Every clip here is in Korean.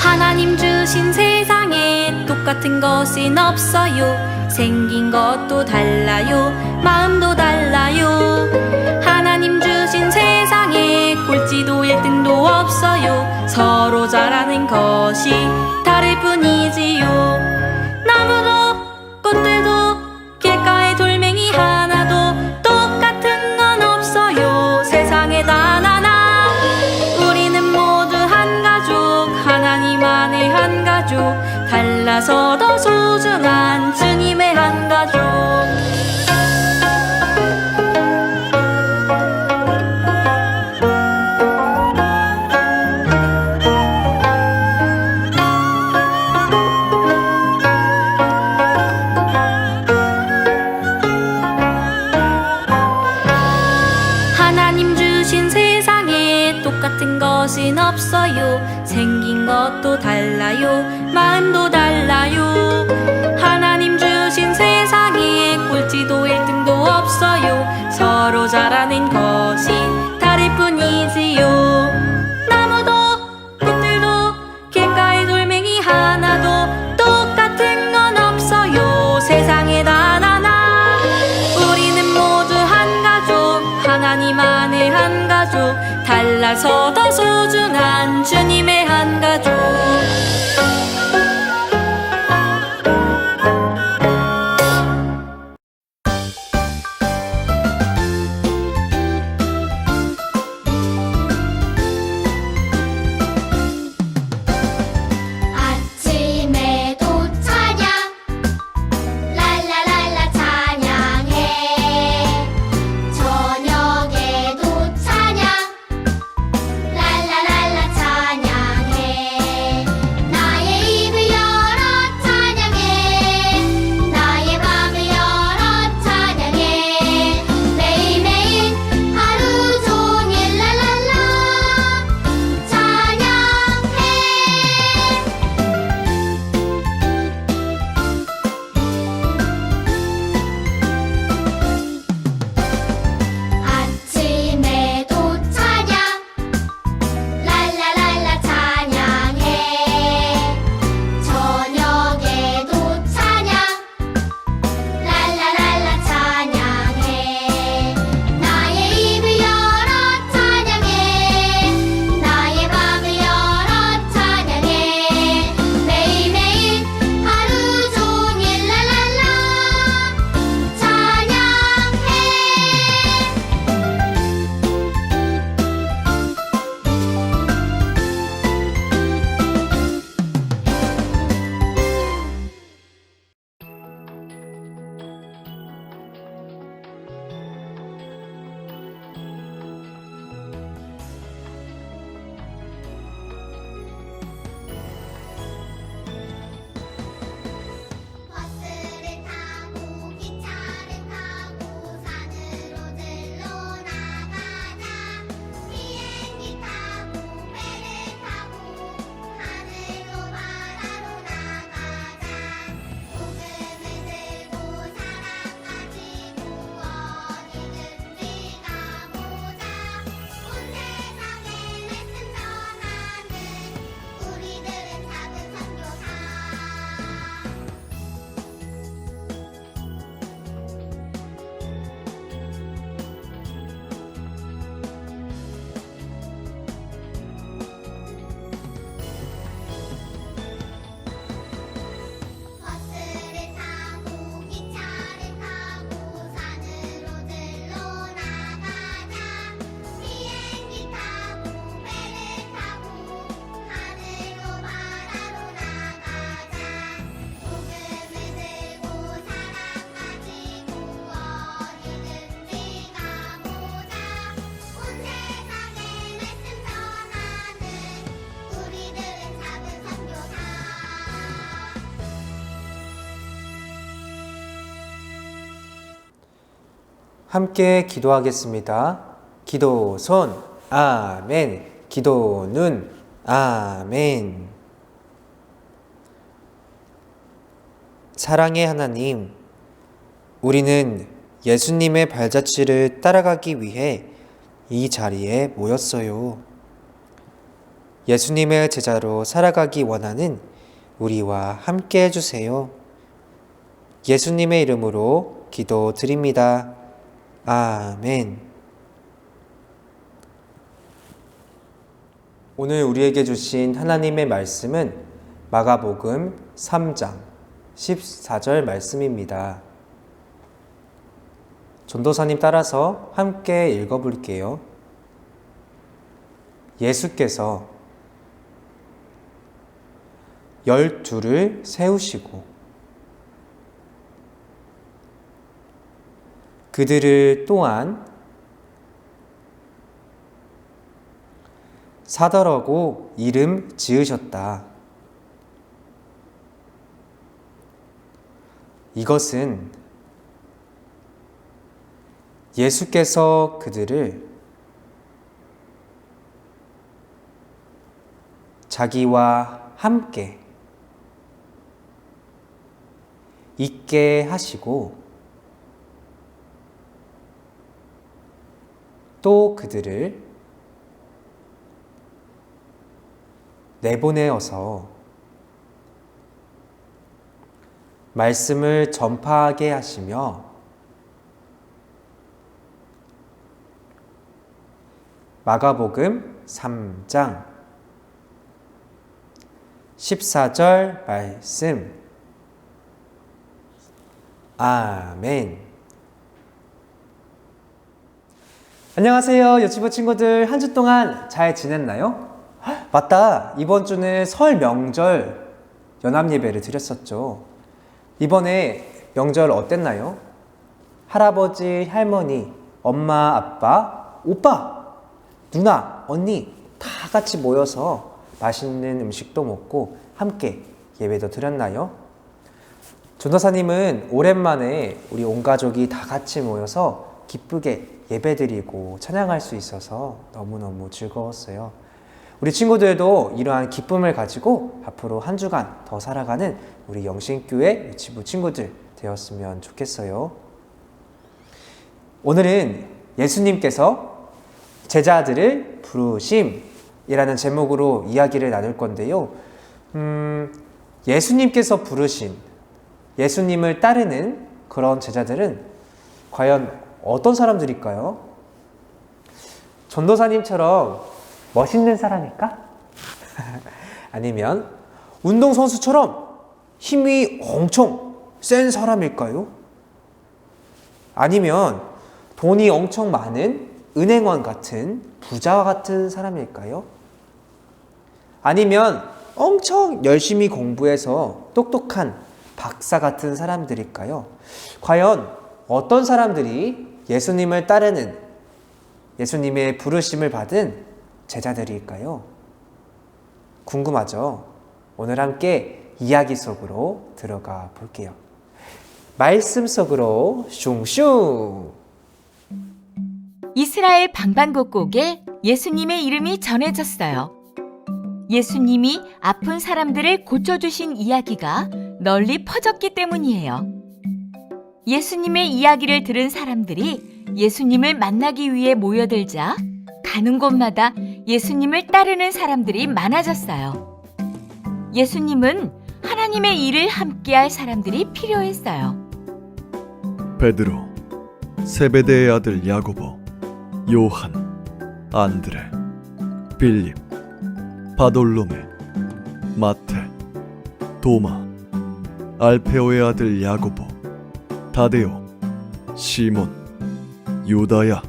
하나님 주신 세상에 똑같은 것은 없어요. 생긴 것도 달라요. 마음도 달라요. 하나님 주신 세상에 꼴찌도 1등도 없어요. 서로 잘하는 것이 そどそ Saranin ko 함께 기도하겠습니다. 기도손, 아멘. 기도눈, 아멘. 사랑의 하나님, 우리는 예수님의 발자취를 따라가기 위해 이 자리에 모였어요. 예수님의 제자로 살아가기 원하는 우리와 함께 해주세요. 예수님의 이름으로 기도드립니다. 아멘. 오늘 우리에게 주신 하나님의 말씀은 마가복음 3장 14절 말씀입니다. 전도사님 따라서 함께 읽어볼게요. 예수께서 열두를 세우시고 그들을 또한 사더라고 이름 지으셨다. 이것은 예수께서 그들을 자기와 함께 있게 하시고 또 그들을 내보내어서 말씀을 전파하게 하시며 마가복음 3장 14절 말씀. 아멘 안녕하세요 유튜브 친구들 한 주 동안 잘 지냈나요? 헉, 맞다 이번 주는 설 명절 연합 예배를 드렸었죠 이번에 명절 어땠나요? 할아버지, 할머니, 엄마, 아빠, 오빠, 누나, 언니 다 같이 모여서 맛있는 음식도 먹고 함께 예배도 드렸나요? 전도사님은 오랜만에 우리 온 가족이 다 같이 모여서 기쁘게 예배드리고 찬양할 수 있어서 너무너무 즐거웠어요. 우리 친구들도 이러한 기쁨을 가지고 앞으로 한 주간 더 살아가는 우리 영신교회 유치부 친구들 되었으면 좋겠어요. 오늘은 예수님께서 제자들을 부르심이라는 제목으로 이야기를 나눌 건데요. 음, 예수님께서 부르신 예수님을 따르는 그런 제자들은 과연 어떤 사람들일까요? 전도사님처럼 멋있는 사람일까? 아니면 운동선수처럼 힘이 엄청 센 사람일까요? 아니면 돈이 엄청 많은 은행원 같은 부자와 같은 사람일까요? 아니면 엄청 열심히 공부해서 똑똑한 박사 같은 사람들일까요? 과연 어떤 사람들이 예수님을 따르는 예수님의 부르심을 받은 제자들일까요? 궁금하죠? 오늘 함께 이야기 속으로 들어가 볼게요. 말씀 속으로 슝슝! 이스라엘 방방곡곡에 예수님의 이름이 전해졌어요. 예수님이 아픈 사람들을 고쳐주신 이야기가 널리 퍼졌기 때문이에요. 예수님의 이야기를 들은 사람들이 예수님을 만나기 위해 모여들자 가는 곳마다 예수님을 따르는 사람들이 많아졌어요. 예수님은 하나님의 일을 함께할 사람들이 필요했어요. 베드로, 세베대의 아들 야고보, 요한, 안드레, 빌립, 바돌로메, 마테, 도마, 알페오의 아들 야고보, 다데오, 시몬, 유다야,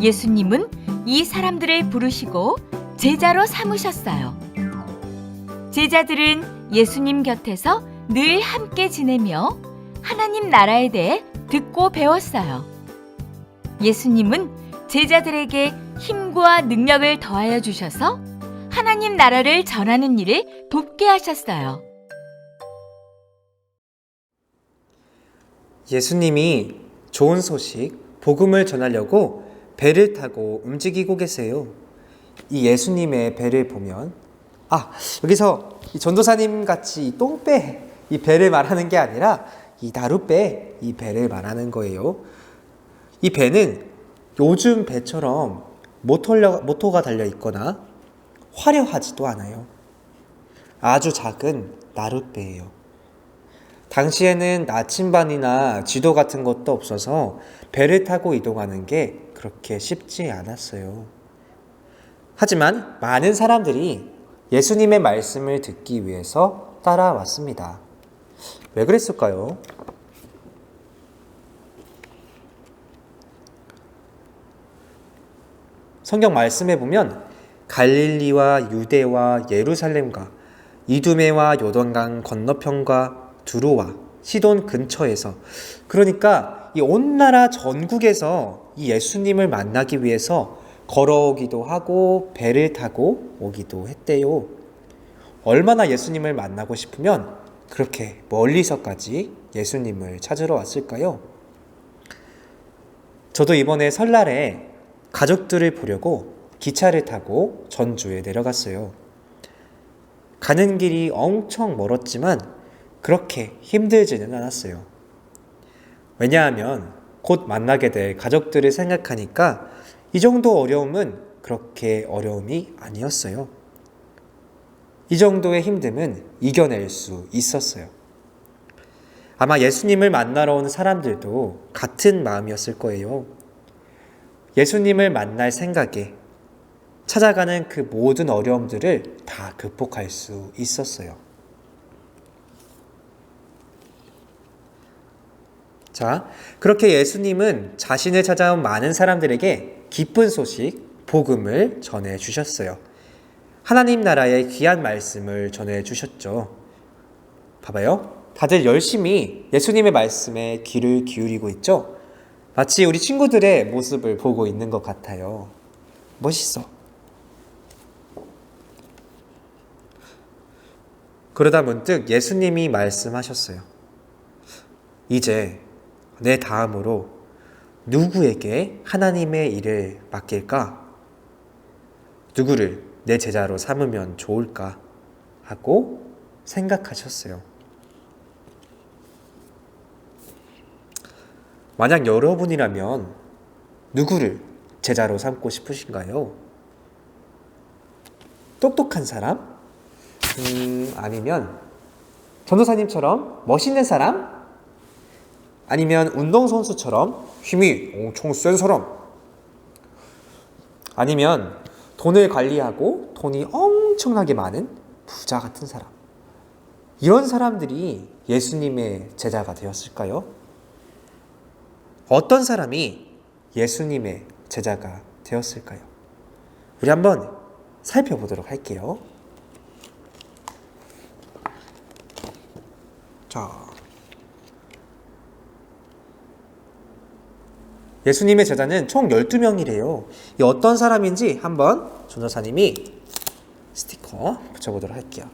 예수님은 이 사람들을 부르시고 제자로 삼으셨어요. 제자들은 예수님 곁에서 늘 함께 지내며 하나님 나라에 대해 듣고 배웠어요. 예수님은 제자들에게 힘과 능력을 더하여 주셔서 하나님 나라를 전하는 일을 돕게 하셨어요. 예수님이 좋은 소식, 복음을 전하려고 배를 타고 움직이고 계세요. 이 예수님의 배를 보면, 아, 여기서 이 전도사님 같이 이 똥배, 이 배를 말하는 게 아니라 이 나룻배, 이 배를 말하는 거예요. 이 배는 요즘 배처럼 모tor려, 모터가 달려 있거나 화려하지도 않아요. 아주 작은 나룻배예요. 당시에는 나침반이나 지도 같은 것도 없어서 배를 타고 이동하는 게 그렇게 쉽지 않았어요. 하지만 많은 사람들이 예수님의 말씀을 듣기 위해서 따라왔습니다. 왜 그랬을까요? 성경 말씀에 보면 갈릴리와 유대와 예루살렘과 이두메와 요단강 건너편과 두로와 시돈 근처에서 그러니까 이 온 나라 전국에서 이 예수님을 만나기 위해서 걸어오기도 하고 배를 타고 오기도 했대요. 얼마나 예수님을 만나고 싶으면 그렇게 멀리서까지 예수님을 찾으러 왔을까요? 저도 이번에 설날에 가족들을 보려고 기차를 타고 전주에 내려갔어요. 가는 길이 엄청 멀었지만 그렇게 힘들지는 않았어요. 왜냐하면 곧 만나게 될 가족들을 생각하니까 이 정도 어려움은 그렇게 어려움이 아니었어요. 이 정도의 힘듦은 이겨낼 수 있었어요. 아마 예수님을 만나러 온 사람들도 같은 마음이었을 거예요. 예수님을 만날 생각에 찾아가는 그 모든 어려움들을 다 극복할 수 있었어요. 자, 그렇게 예수님은 자신을 찾아온 많은 사람들에게 기쁜 소식, 복음을 전해 주셨어요. 하나님 나라의 귀한 말씀을 전해 주셨죠. 봐봐요. 다들 열심히 예수님의 말씀에 귀를 기울이고 있죠? 마치 우리 친구들의 모습을 보고 있는 것 같아요. 멋있어. 그러다 문득 예수님이 말씀하셨어요. 이제 내 다음으로 누구에게 하나님의 일을 맡길까? 누구를 내 제자로 삼으면 좋을까? 하고 생각하셨어요. 만약 여러분이라면 누구를 제자로 삼고 싶으신가요? 똑똑한 사람? 음, 아니면 전도사님처럼 멋있는 사람? 아니면 운동선수처럼 힘이 엄청 센 사람? 아니면 돈을 관리하고 돈이 엄청나게 많은 부자 같은 사람? 이런 사람들이 예수님의 제자가 되었을까요? 어떤 사람이 예수님의 제자가 되었을까요? 우리 한번 살펴보도록 할게요. 자. 예수님의 제자는 총 12명이래요. 이 어떤 사람인지 한번 전도사님이 스티커 붙여보도록 할게요.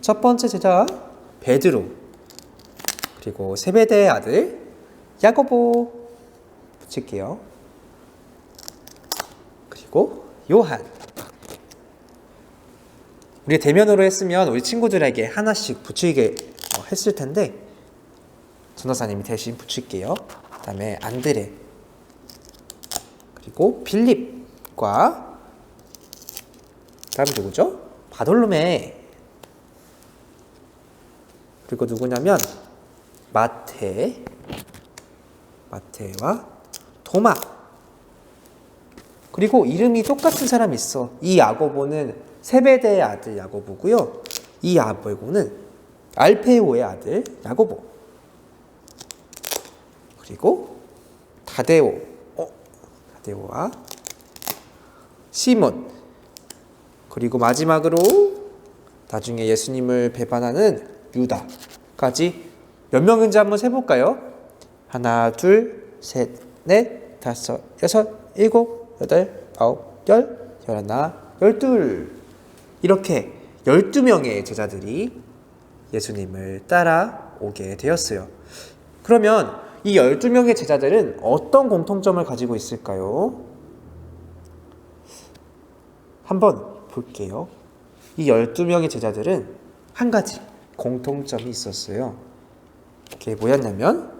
첫 번째 제자 베드로 그리고 세베대의 아들 야고보 붙일게요. 그리고 요한 우리 대면으로 했으면 우리 친구들에게 하나씩 붙이게 어, 했을 텐데 전도사님이 대신 붙일게요. 그다음에 안드레 그리고 빌립과 다음 누구죠? 바돌로메 그리고 누구냐면 마테 마테와 도마. 그리고 이름이 똑같은 사람이 있어. 이 야고보는 세베대의 아들 야고보고요. 이 야고보는 알페오의 아들 야고보. 그리고 다데오 어? 다데오와 시몬 그리고 마지막으로 나중에 예수님을 배반하는 유다까지 몇 명인지 한번 세볼까요? 하나, 둘, 셋, 넷, 다섯, 여섯, 일곱, 여덟, 아홉, 열, 열하나, 열둘 이렇게 열두 명의 제자들이 예수님을 따라오게 되었어요. 그러면 이 12명의 제자들은 어떤 공통점을 가지고 있을까요? 한번 볼게요. 이 12명의 제자들은 한 가지 공통점이 있었어요. 그게 뭐였냐면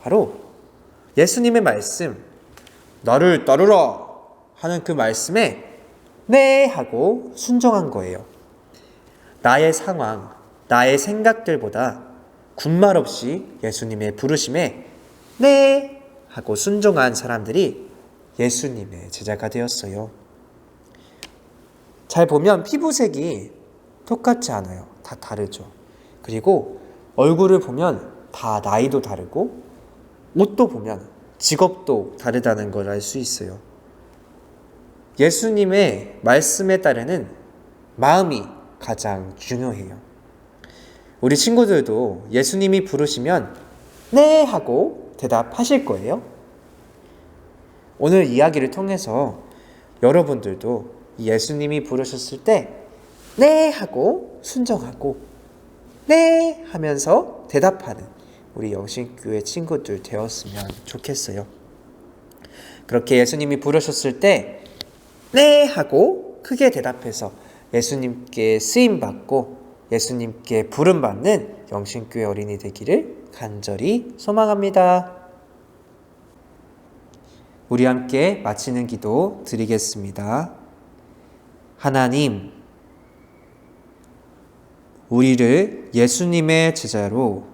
바로 예수님의 말씀 나를 따르라 하는 그 말씀에 네 하고 순종한 거예요. 나의 상황, 나의 생각들보다 군말 없이 예수님의 부르심에 네 하고 순종한 사람들이 예수님의 제자가 되었어요. 잘 보면 피부색이 똑같지 않아요. 다 다르죠. 그리고 얼굴을 보면 다 나이도 다르고 옷도 보면 직업도 다르다는 걸 알 수 있어요. 예수님의 말씀에 따르는 마음이 가장 중요해요. 우리 친구들도 예수님이 부르시면 네 하고 대답하실 거예요. 오늘 이야기를 통해서 여러분들도 예수님이 부르셨을 때 네 하고 순정하고 네 하면서 대답하는 우리 영신교회 친구들 되었으면 좋겠어요. 그렇게 예수님이 부르셨을 때 네 하고 크게 대답해서 예수님께 쓰임 받고 예수님께 부름 받는 영신교회 어린이 되기를 간절히 소망합니다. 우리 함께 마치는 기도 드리겠습니다. 하나님, 우리를 예수님의 제자로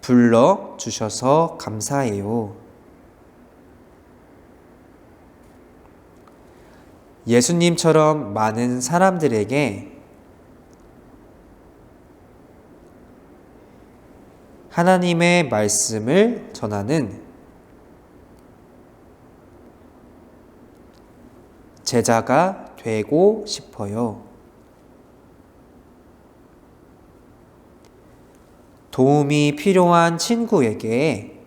불러 주셔서 감사해요. 예수님처럼 많은 사람들에게 하나님의 말씀을 전하는 제자가 되고 싶어요. 도움이 필요한 친구에게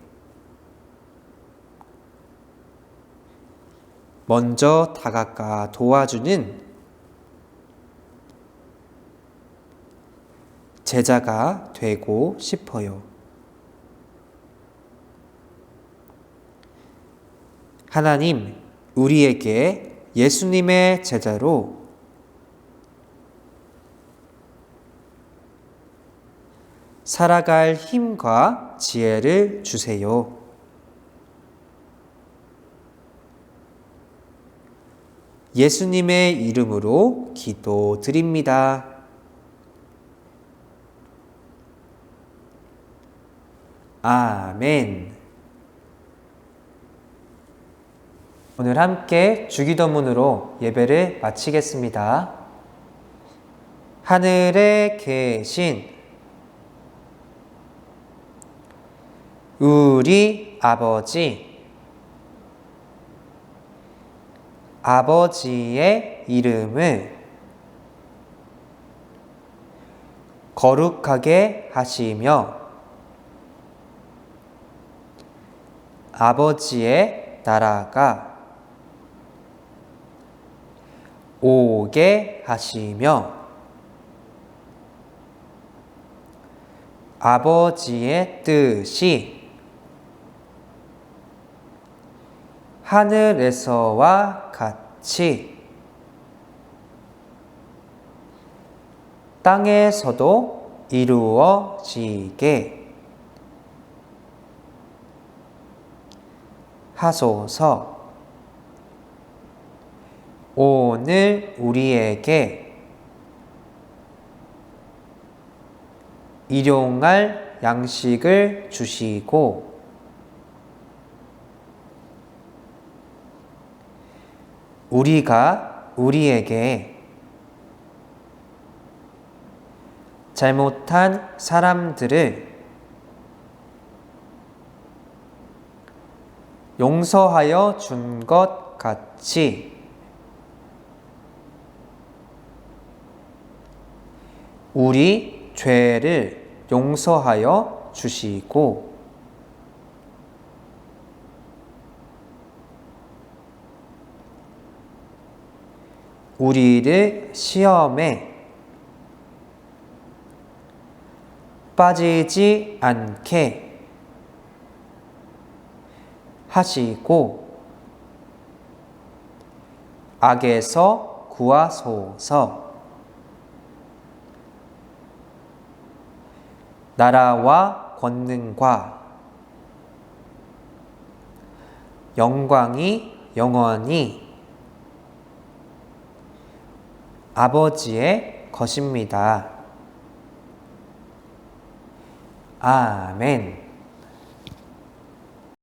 먼저 다가가 도와주는 제자가 되고 싶어요. 하나님, 우리에게 예수님의 제자로 살아갈 힘과 지혜를 주세요. 예수님의 이름으로 기도드립니다. 아멘. 오늘 함께 주기도문으로 예배를 마치겠습니다. 하늘에 계신 우리 아버지, 아버지의 이름을 거룩하게 하시며 아버지의 나라가 오게 하시며 아버지의 뜻이 하늘에서와 같이 땅에서도 이루어지게 하소서. 오늘 우리에게 일용할 양식을 주시고 우리가 우리에게 잘못한 사람들을 용서하여 준 것 같이 우리 죄를 용서하여 주시고 우리를 시험에 빠지지 않게 하시고 악에서 구하소서. 나라와 권능과 영광이 영원히 아버지의 것입니다. 아멘.